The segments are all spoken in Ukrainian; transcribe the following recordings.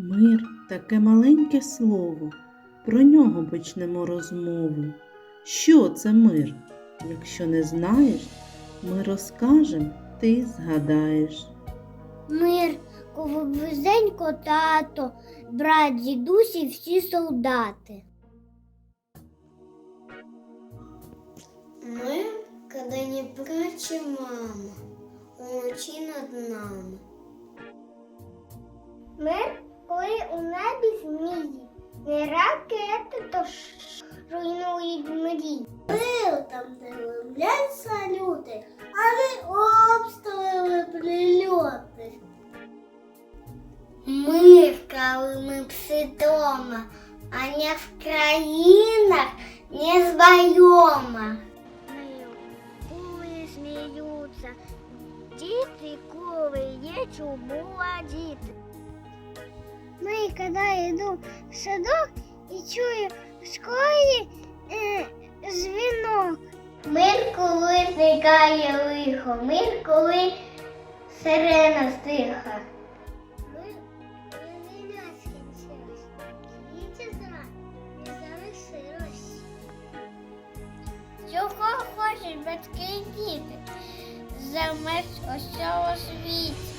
Мир таке маленьке слово. Про нього почнемо розмову. Що це мир? Якщо не знаєш, ми розкажем, ти згадаєш. Мир, коли близенько тато, брат, дідусь і всі солдати. Мир, коли не плаче мама, уночі над нами. не ракети, то ш- руйнують мрії. Мир там, де виявляються люди, а не обстріли прильоти. Мир, коли ми всі дома, а не в країнах незнайомих. Мир, коли сміються, діти, коли є чому діти. Ми, коли йду в садок і чую в школі е, дзвінок. Мир, коли зникає лихо, мир, коли сирена стиха. Мир, коли війна скінчилась, квіті зра не. Чого хочуть батьки і діти? Замець усього світі.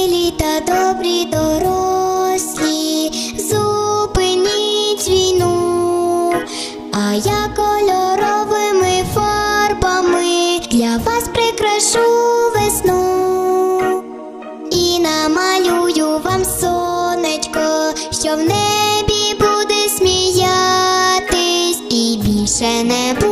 Милі та добрі дорослі, зупиніть війну, а я кольоровими фарбами для вас прикрашу весну. І намалюю вам сонечко, що в небі буде сміятись, і більше не буду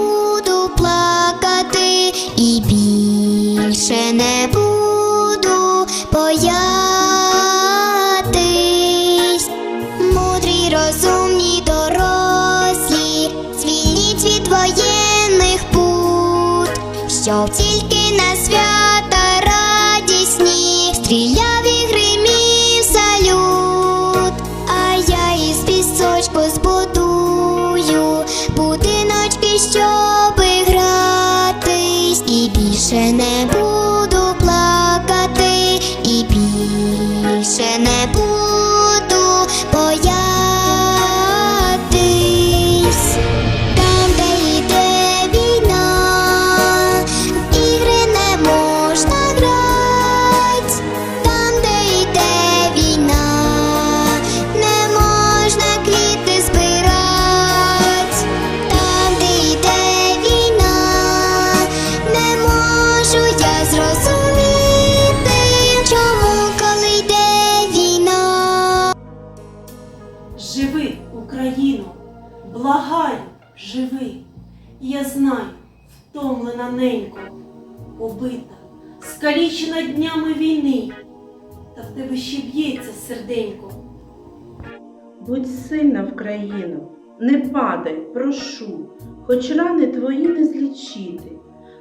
щоб тільки на свята радісні стріляв і гримів салют, а я із пісочку збудую будиночки, щоб гратись, і більше не буду Живи, Україно, благаю, живи. Я знаю, втомлена ненько, побита, скалічена днями війни, та в тебе ще б'ється серденько. Будь сильна в не падай, прошу, хоч рани твої не злічити.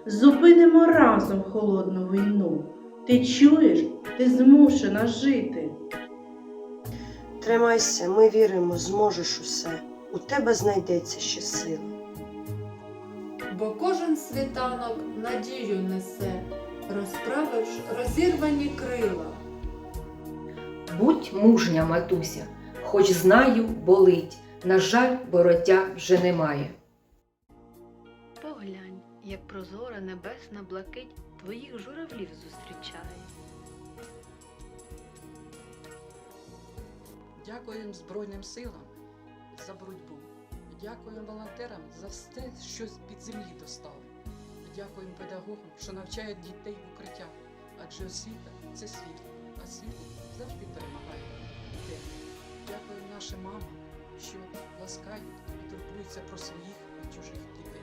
Зупинимо разом холодну війну. Ти чуєш, ти змушена жити. Тримайся, ми віримо, зможеш усе. У тебе знайдеться ще сила. бо кожен світанок надію несе, розправивши розірвані крила. Будь мужня, матуся, хоч знаю, болить. На жаль, вороття вже немає. Поглянь, як прозора небесна блакить твоїх журавлів зустрічає. Дякуємо Збройним силам за боротьбу. Дякуємо волонтерам за все, що з-під землі достали. Дякуємо педагогам, що навчають дітей в укриттях. Адже освіта це світло, а світло завжди перемагає. Дякуємо нашим мамам, що ласкають і турбуються про своїх і чужих дітей.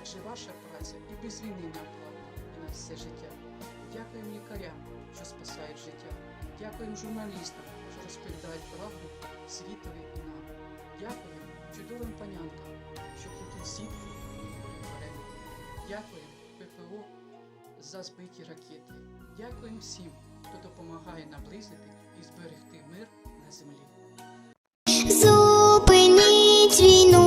Адже ваша праця і без війни не оплатна і на все життя. Дякуємо лікарям, що спасають життя. Дякуємо журналістам, що розповідають правду світові і нам. Дякую чудовим панянкам, що плетуть сітки і. Дякуємо ППО за збиті ракети. Дякуємо всім, хто допомагає наблизити і зберегти мир на землі. Зупиніть війну,